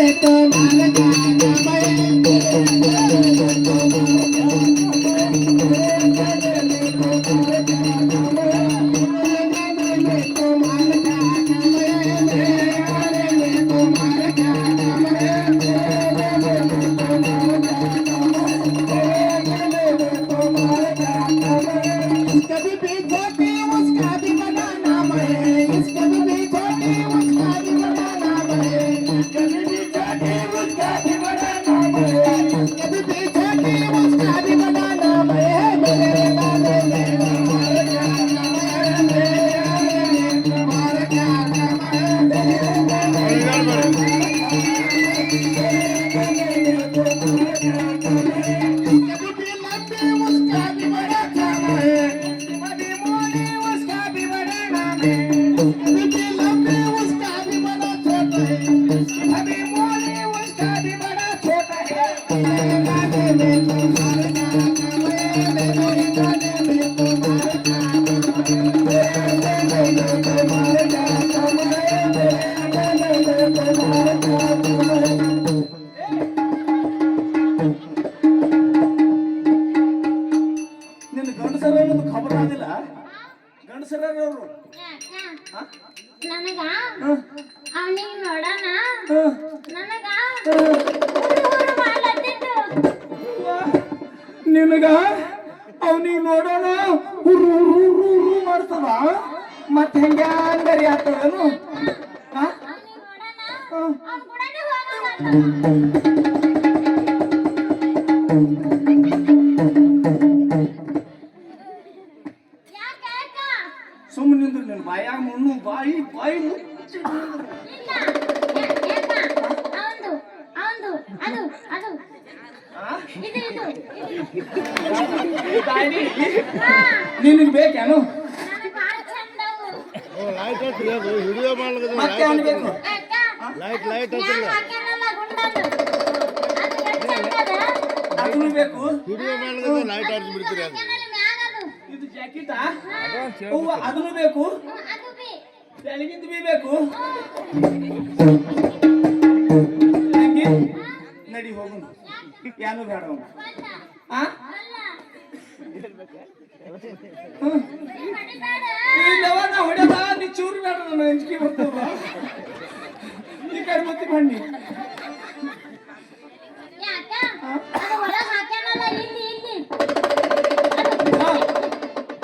i Let's go. ನನಗ ಅವನಿಗೆ ನೋಡೋಣ ನಿನಗ ಅವನಿಗೆ ನೋಡೋಣ ಹುರು ಹುರು ಹುರು ಮಾಡ್ತಾನ? ಮತ್ತೆ ಹೆಂಗೆ ಅಂಗರಿ ಆಗ್ತದನು ನಿನ್. ಬಾಯಾಗ ಮುಣ್ಣು, ಬಾಯಿ ಬಾಯಿ ಮುಚ್ಚ. ನಿನಗೆ ಬೇಕೇನು? ಲೈಟ್ ಹಚ್ಚ ಹಿಡಿಯೋ ಮಾಡ್ಲಿಕ್ಕೆ ಮತ್ತೆ ಅನ್ಬೇಕು ಲೈಟ್ ಲೈಟ್ ಹಚ್ಚ ಅದನ್ನು ಬೇಕು? ವಿಡಿಯೋ ಮಾಡ್ಲಿಕ್ಕೆ ಲೈಟ್ ಹಚ್ಚಿ ಬಿಡ್ತೀರಿ ಅದು. ಇದು ಜಾಕೆಟಾ ಹೂವು ಅದನ್ನು ಬೇಕು? ಬೆಳಗಿದ್ದು ಬಿ. ಬೇಕು? ಹಂಗೆ ಕನ್ನಡಿ ಹೋಗು ಯಾನು ಬೇಡ ಅವನು ಆ ಇಲ್ಲವ ನಾ ಹೊಡೆದ ನೀ ಚೂರು ಬೇಡ ನನ್ನ ಅಂಜಿಕೆ ಬರ್ತವ ಈ ಕಡೆ ಮತ್ತೆ ಬನ್ನಿ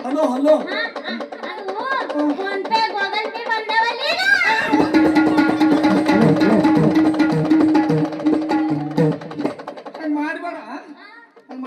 ಹಲೋ ಹಲೋ ಫೋನ್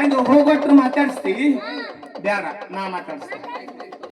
ಆಯ್ತು ಹೋಗೋಟ್ರು ಮಾತಾಡಿಸ್ತೀವಿ. ಬೇಡ ನಾ ಮಾತಾಡಿಸ್ತೀನಿ.